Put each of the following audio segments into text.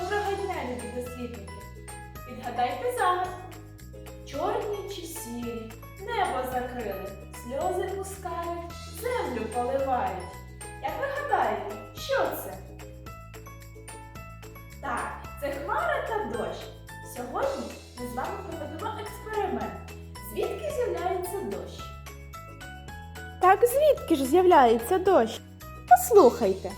слухняні дослідники. Відгадайте загадку. Чорні чи сірі, небо закрили, сльози пускають, землю поливають. Як ви гадаєте, що це? Так, це хмара та дощ. Сьогодні ми з вами проведемо експеримент. Звідки з'являється дощ? Так звідки ж з'являється дощ? Послухайте.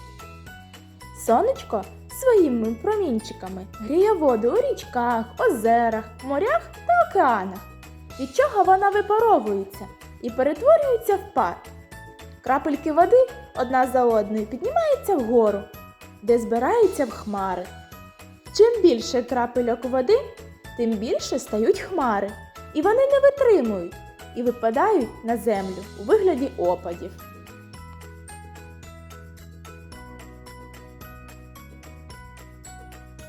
Сонечко своїми промінчиками гріє воду у річках, озерах, морях та океанах, від чого вона випаровується і перетворюється в пар. Крапельки води одна за одною піднімаються вгору, де збираються в хмари. Чим більше крапельок води, тим більше стають хмари, і вони не витримують і випадають на землю у вигляді опадів.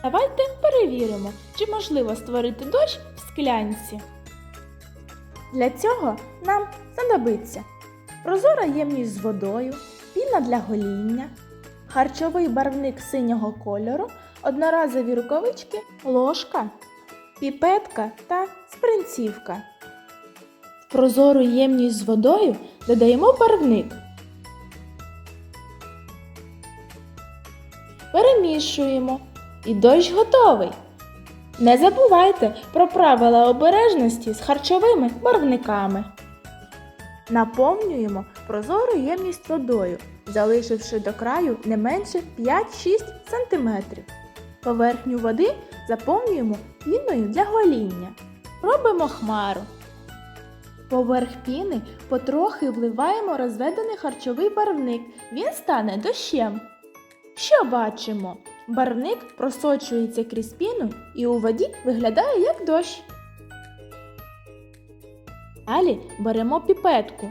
Давайте перевіримо, чи можливо створити дощ в склянці. Для цього нам знадобиться прозора ємність з водою, піна для гоління, харчовий барвник синього кольору, одноразові рукавички, ложка, піпетка та спринцівка. В прозору ємність з водою додаємо барвник. Перемішуємо і дощ готовий. Не забувайте про правила обережності з харчовими барвниками. Наповнюємо прозору ємність водою, залишивши до краю не менше 5-6 см. Поверхню води заповнюємо піною для гоління. Робимо хмару. Поверх піни потрохи вливаємо розведений харчовий барвник. Він стане дощем. Що бачимо? Барвник просочується крізь піну і у воді виглядає як дощ. Далі беремо піпетку.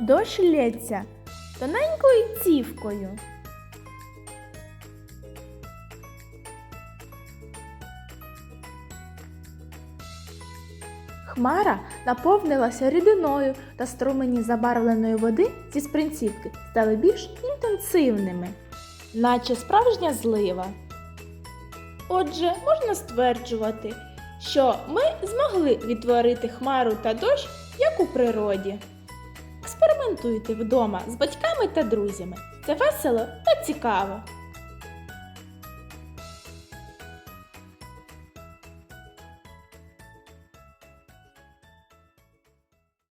Дощ лється тоненькою цівкою. Хмара наповнилася рідиною та струмені забарвленої води зі спринцівки стали більш інтенсивними, наче справжня злива. Отже, можна стверджувати, що ми змогли відтворити хмару та дощ, як у природі. Експериментуйте вдома з батьками та друзями. Це весело та цікаво.